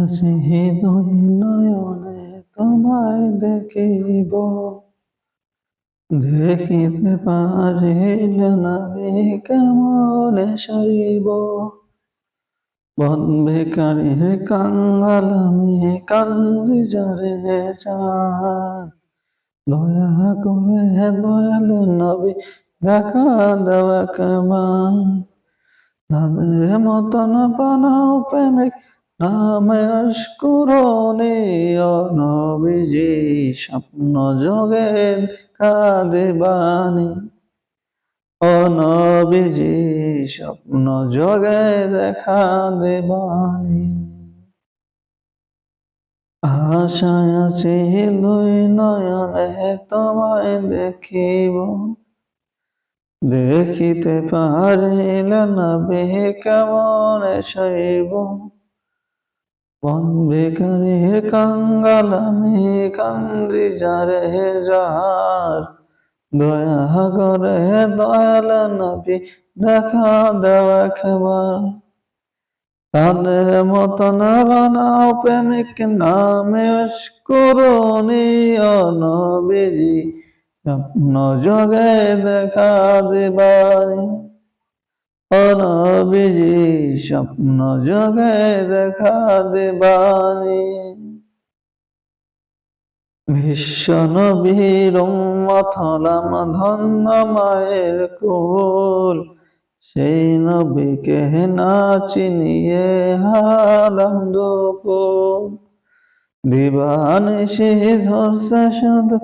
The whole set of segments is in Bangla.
আছি দুই নয়নে তোমায় দেখিব। দেখিতে পারিল না কেমন সইব বন বেকারির কাঙ্গাল আমি কান্দি যারে চান। দয়া করে দয়াল নবী দেখা দেওয়া কেমন তাদের মতন বানাও প্রেমিক নামে অস্কুরণে নবীজি স্বপ্ন যোগে কাঁদে বাণী। অনবিজি স্বপ্ন যোগে দেখা দেবানি আশায় আছি দুই নয়নে তোমায় দেখিব। দেখিতে পারিল না বে কেমন শৈব বেকারে কাঙ্গাল, আমি কান্দি যারে যার। দয়া করে দয়াল নবী, দেখা দেওয়া একবার। তাদের মতন বানাও প্রেমিক নামে করণীয় নবীজি যোগে দেখা দিবাই। অনবিজি স্বপ্ন যোগে দেখা দিবানি। নবীর মথলাম ধন্য মায়ের কুল। সেই নবীকে না চিনিয়ে হারালাম দুকুল। ধরছে শুধু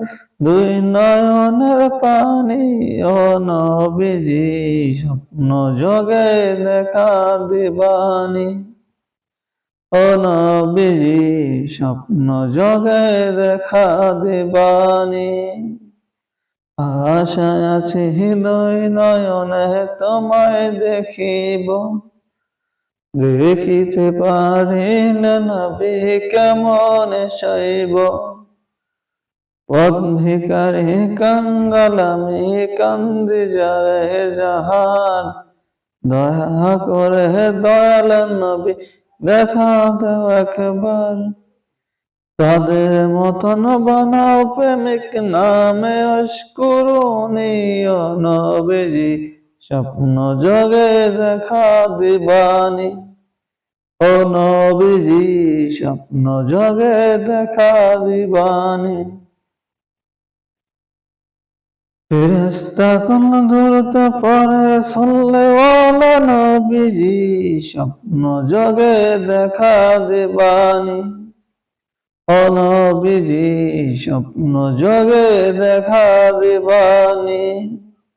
দুই নয়নের পানি, ও নবীজি, স্বপ্ন যোগে দেখা দিবানি। ও নবীজি, স্বপ্ন যোগে দেখা দিবানি। আশায় আছে হৃদয় নয়নে তোমায় দেখিব। দেখিতে পারিল নবী কেমন শৈব। অধিকারে কাঙ্গালামি কান্দি যারে জাহান। দয়া করে দয়াল নবী, দেখা দাও একবার। তাদের মতন বানাও প্রেমিক নামে অস্কুরণীয় নবীজি। স্বপ্ন যোগে দেখা দিবানি। ও নবীজি স্বপ্ন যোগে দেখা দিবানি। ফেরেস্তা কোন দূরত পরে সল্লে ওলা নবীজি স্বপ্ন যোগে দেখা দিবানি। অনবিজি স্বপ্ন যোগে দেখা দিবানি।